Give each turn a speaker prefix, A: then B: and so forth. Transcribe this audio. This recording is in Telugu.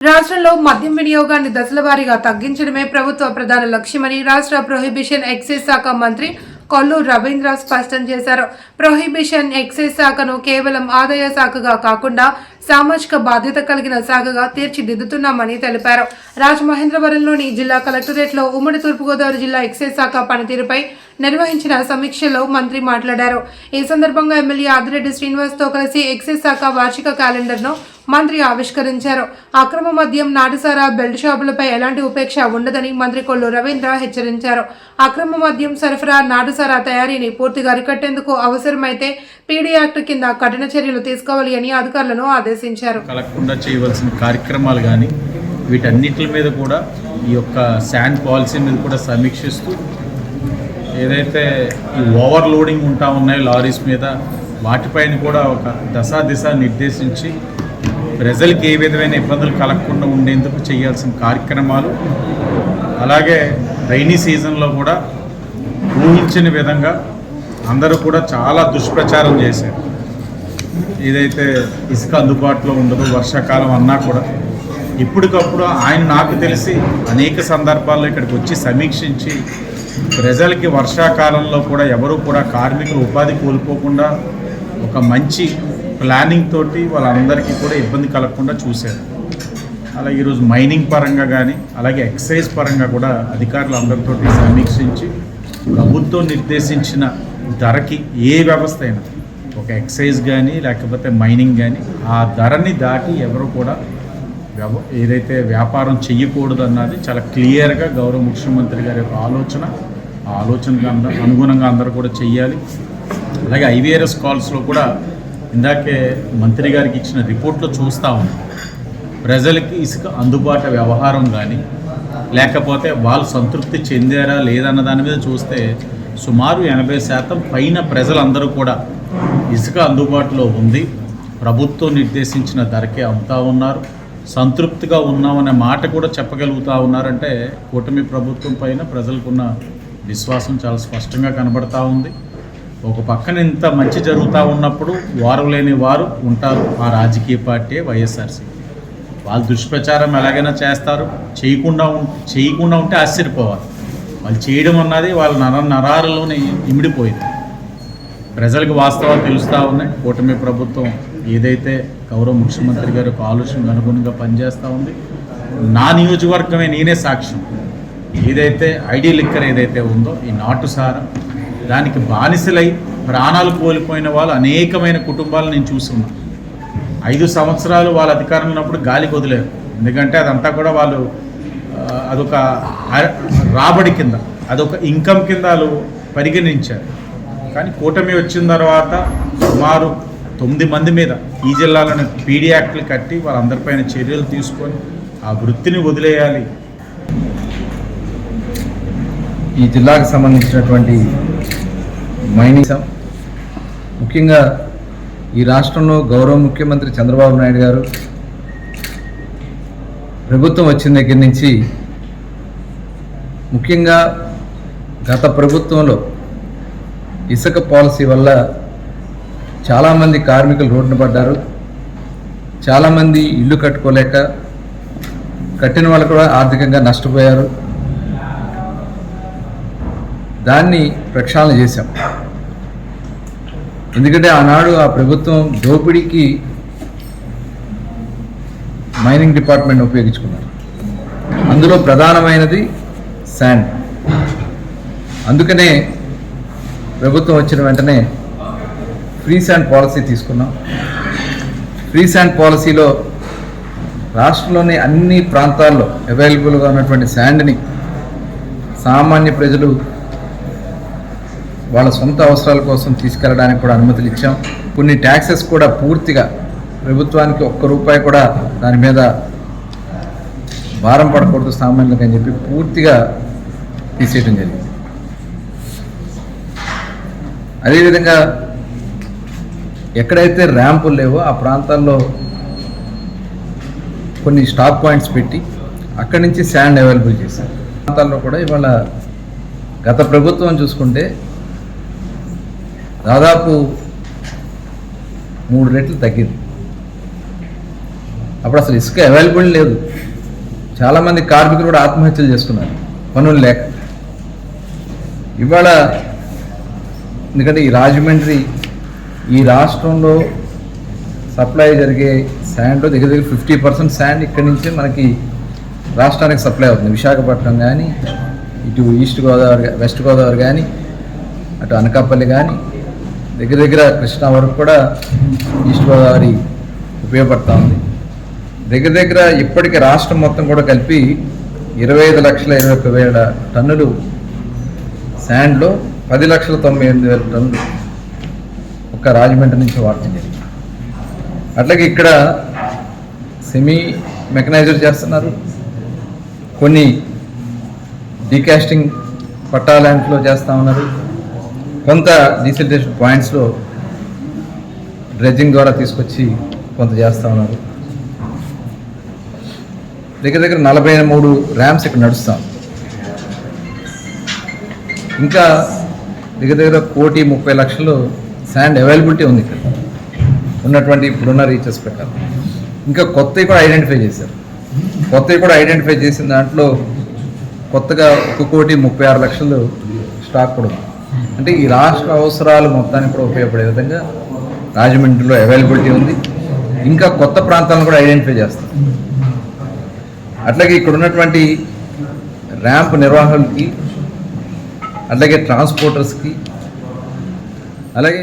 A: రాష్ట్రంలో మద్యం వినియోగాన్ని దశల వారీగా తగ్గించడమే ప్రభుత్వ ప్రధాన లక్ష్యమని రాష్ట్ర ప్రొహిబిషన్ ఎక్సైజ్ శాఖ మంత్రి కొల్లు రవీంద్ర స్పష్టం చేశారు. ప్రొహిబిషన్ ఎక్సైజ్ శాఖను కేవలం ఆదాయ శాఖగా కాకుండా సామాజిక బాధ్యత కలిగిన శాఖగా తీర్చిదిద్దుతున్నామని తెలిపారు. రాజమహేంద్రవరంలోని జిల్లా కలెక్టరేట్లో ఉమ్మడి తూర్పుగోదావరి జిల్లా ఎక్సైజ్ శాఖ పనితీరుపై నిర్వహించిన సమీక్షలో మంత్రి మాట్లాడారు. ఈ సందర్భంగా ఎమ్మెల్యే ఆదిరెడ్డి శ్రీనివాస్తో కలిసి ఎక్సైజ్ శాఖ వార్షిక క్యాలెండర్ను మంత్రి ఆవిష్కరించారు. అక్రమ మద్యం నాటిసారా బెల్ట్ షాపులపై ఎలాంటి ఉపేక్ష ఉండదని మంత్రి కొల్లు రవీంద్ర హెచ్చరించారు. అక్రమ మద్యం సరఫరా నాటుసారా తయారీని పూర్తిగా అరికట్టేందుకు అవసరమైతే పీడీ యాక్ట్ కింద కఠిన చర్యలు తీసుకోవాలి అని అధికారులను ఆదేశించారు.
B: కలగకుండా చేయవలసిన కార్యక్రమాలు కానీ వీటన్నిటి మీద కూడా ఈ యొక్క శాండ్ పాలసీ మీద కూడా సమీక్షిస్తూ ఏదైతే ఈ ఓవర్లోడింగ్ ఉంటా ఉన్నాయో లారీస్ మీద వాటిపైన కూడా ఒక దశా దిశ నిర్దేశించి ప్రజలకి ఏ విధమైన ఇబ్బందులు కలగకుండా ఉండేందుకు చేయాల్సిన కార్యక్రమాలు అలాగే రైనీ సీజన్లో కూడా ఊహించిన విధంగా అందరూ కూడా చాలా దుష్ప్రచారం చేశారు. ఏదైతే ఇసుక అందుబాటులో ఉండదు వర్షాకాలం అన్నా కూడా ఇప్పటికప్పుడు ఆయన నాకు తెలిసి అనేక సందర్భాల్లో ఇక్కడికి వచ్చి సమీక్షించి ప్రజలకి వర్షాకాలంలో కూడా ఎవరు కూడా కార్మికులు ఉపాధి కోల్పోకుండా ఒక మంచి ప్లానింగ్ తోటి వాళ్ళందరికీ కూడా ఇబ్బంది కలగకుండా చూశారు. అలా ఈరోజు మైనింగ్ పరంగా కానీ అలాగే ఎక్సైజ్ పరంగా కూడా అధికారులు అందరితో సమీక్షించి ప్రభుత్వం నిర్దేశించిన ధరకి ఏ వ్యవస్థ అయినా ఒక ఎక్సైజ్ కానీ లేకపోతే మైనింగ్ కానీ ఆ ధరని దాటి ఎవరు కూడా వ్యవ ఏదైతే వ్యాపారం చెయ్యకూడదు అన్నది చాలా క్లియర్గా గౌరవ ముఖ్యమంత్రి గారి యొక్క ఆలోచన. ఆ ఆలోచనకు అనుగుణంగా అందరూ కూడా చెయ్యాలి. అలాగే ఐవీఆర్ఎస్ కాల్స్లో కూడా ఇందాకే మంత్రి గారికి ఇచ్చిన రిపోర్ట్లో చూస్తూ ఉన్నాం. ప్రజలకి ఇసుక అందుబాటు వ్యవహారం కానీ లేకపోతే వాళ్ళు సంతృప్తి చెందారా లేదన్న దాని మీద చూస్తే సుమారు ఎనభై శాతం పైన ప్రజలందరూ కూడా ఇసుక అందుబాటులో ఉంది. ప్రభుత్వం నిర్దేశించిన ధరకే అమ్ముతా ఉన్నారు. సంతృప్తిగా ఉన్నామనే మాట కూడా చెప్పగలుగుతా ఉన్నారంటే కూటమి ప్రభుత్వం పైన ప్రజలకున్న విశ్వాసం చాలా స్పష్టంగా కనబడతా ఉంది. ఒక పక్కన ఇంత మంచి జరుగుతూ ఉన్నప్పుడు వారు లేని వారు ఉంటారు ఆ రాజకీయ పార్టీ వైఎస్ఆర్సీ. వాళ్ళు దుష్ప్రచారం ఎలాగైనా చేస్తారు. చేయకుండా ఉం చేయకుండా ఉంటే ఆశ్చర్యపోవాలి. వాళ్ళు చేయడం అన్నది వాళ్ళ నర నరాలలోనే ఇమిడిపోయింది. ప్రజలకు వాస్తవాలు తెలుస్తూ ఉన్నాయి. కూటమి ప్రభుత్వం ఏదైతే గౌరవ ముఖ్యమంత్రి గారి ఒక ఆలోచనకు అనుగుణంగా పనిచేస్తూ ఉంది. నా నియోజకవర్గమే నేనే సాక్ష్యం. ఏదైతే ఐడి లిక్కర్ ఏదైతే ఉందో ఈ నాటు సారం దానికి బానిసలై ప్రాణాలు కోల్పోయిన వాళ్ళు అనేకమైన కుటుంబాలు నేను చూస్తున్నాను ఐదు సంవత్సరాలు వాళ్ళ అధికారంలో ఉన్నప్పుడు గాలికి వదిలేరు ఎందుకంటే అదంతా కూడా వాళ్ళు అదొక రాబడి కింద అదొక ఇన్కమ్ కింద వాళ్ళు పరిగణించారు. కానీ కూటమి వచ్చిన తర్వాత సుమారు తొమ్మిది మంది మీద ఈ జిల్లాలోని పీడీ యాక్ట్లు కట్టి వాళ్ళందరిపైన చర్యలు తీసుకొని ఆ వృత్తిని వదిలేయాలి.
C: ఈ జిల్లాకు సంబంధించినటువంటి మైనింగ్ ముఖ్యంగా ఈ రాష్ట్రంలో గౌరవ ముఖ్యమంత్రి చంద్రబాబు నాయుడు గారు ప్రభుత్వం వచ్చిన దగ్గర నుంచి ముఖ్యంగా గత ప్రభుత్వంలో ఇసుక పాలసీ వల్ల చాలామంది కార్మికులు రోడ్డున పడ్డారు. చాలామంది ఇల్లు కట్టుకోలేక కట్టిన వాళ్ళు కూడా ఆర్థికంగా నష్టపోయారు. దాన్ని ప్రక్షాళన చేశాం. ఎందుకంటే ఆనాడు ఆ ప్రభుత్వం దోపిడీకి మైనింగ్ డిపార్ట్మెంట్ ఉపయోగించుకున్నారు. అందులో ప్రధానమైనది శాండ్. అందుకనే ప్రభుత్వం వచ్చిన వెంటనే ఫ్రీ శాండ్ పాలసీ తీసుకున్నాం. ఫ్రీ శాండ్ పాలసీలో రాష్ట్రంలోని అన్ని ప్రాంతాల్లో అవైలబుల్గా ఉన్నటువంటి శాండ్ని సామాన్య ప్రజలు వాళ్ళ సొంత అవసరాల కోసం తీసుకెళ్ళడానికి కూడా అనుమతులు ఇచ్చాం. కొన్ని ట్యాక్సెస్ కూడా పూర్తిగా ప్రభుత్వానికి ఒక్క రూపాయి కూడా దాని మీద భారం పడకూడదు సామాన్యులకు అని చెప్పి పూర్తిగా తీసేయడం జరిగింది. అదేవిధంగా ఎక్కడైతే ర్యాంపులు లేవో ఆ ప్రాంతాల్లో కొన్ని స్టాక్ పాయింట్స్ పెట్టి అక్కడి నుంచి శాండ్ అవైలబుల్ చేశారు. ప్రాంతాల్లో కూడా ఇవాళ గత ప్రభుత్వం చూసుకుంటే దాదాపు మూడు రెట్లు తగ్గింది. అప్పుడు అసలు ఇసుక అవైలబుల్ లేదు. చాలామంది కార్మికులు కూడా ఆత్మహత్యలు చేసుకున్నారు. పనులు లేక. ఇవాళ ఎందుకంటే ఈ రాజమండ్రి ఈ రాష్ట్రంలో సప్లై జరిగే శాండ్లో దగ్గర దగ్గర ఫిఫ్టీ పర్సెంట్ శాండ్ ఇక్కడి నుంచే మనకి రాష్ట్రానికి సప్లై అవుతుంది. విశాఖపట్నం కానీ ఇటు ఈస్ట్ గోదావరి వెస్ట్ గోదావరి కానీ అటు అనకాపల్లి కానీ దగ్గర దగ్గర కృష్ణా వరకు కూడా ఈస్ట్ గోదావరి ఉపయోగపడుతూ ఉంది. దగ్గర దగ్గర ఇప్పటికి రాష్ట్రం మొత్తం కూడా కలిపి ఇరవై ఐదు లక్షల ఇరవై ఒక్క వేల టన్నులు శాండ్లో పది లక్షల తొంభై ఎనిమిది వేల టన్నులు ఒక్క రాజమండ్రి నుంచి వాడటం జరిగింది. అట్లాగే ఇక్కడ సెమీ మెకనైజర్ చేస్తున్నారు. కొన్ని డీకాస్టింగ్ పట్టా ల్యాండ్స్లో చేస్తూ ఉన్నారు. కొంత డీసిల్టేషన్ పాయింట్స్లో డ్రెడ్జింగ్ ద్వారా తీసుకొచ్చి కొంత చేస్తూ ఉన్నారు. దగ్గర దగ్గర నలభై మూడు ర్యామ్స్ ఇక్కడ నడుస్తాం ఇంకా దగ్గర దగ్గర కోటి ముప్పై లక్షలు శాండ్ అవైలబిలిటీ ఉంది ఇక్కడ. ఉన్నటువంటి ఇప్పుడున్న రీచెస్ ప్రకారం. ఇంకా కొత్తవి కూడా ఐడెంటిఫై చేశారు. కొత్తవి కూడా ఐడెంటిఫై చేసిన దాంట్లో కొత్తగా ఒక కోటి ముప్పై ఆరు లక్షలు స్టాక్ కూడా ఉంది. అంటే ఈ రాష్ట్ర అవసరాలు మొత్తానికి కూడా ఉపయోగపడే విధంగా రాజమండ్రిలో అవైలబిలిటీ ఉంది. ఇంకా కొత్త ప్రాంతాలను కూడా ఐడెంటిఫై చేస్తాం. అట్లాగే ఇక్కడ ఉన్నటువంటి ర్యాంప్ నిర్వాహకులకి అట్లాగే ట్రాన్స్పోర్టర్స్కి అలాగే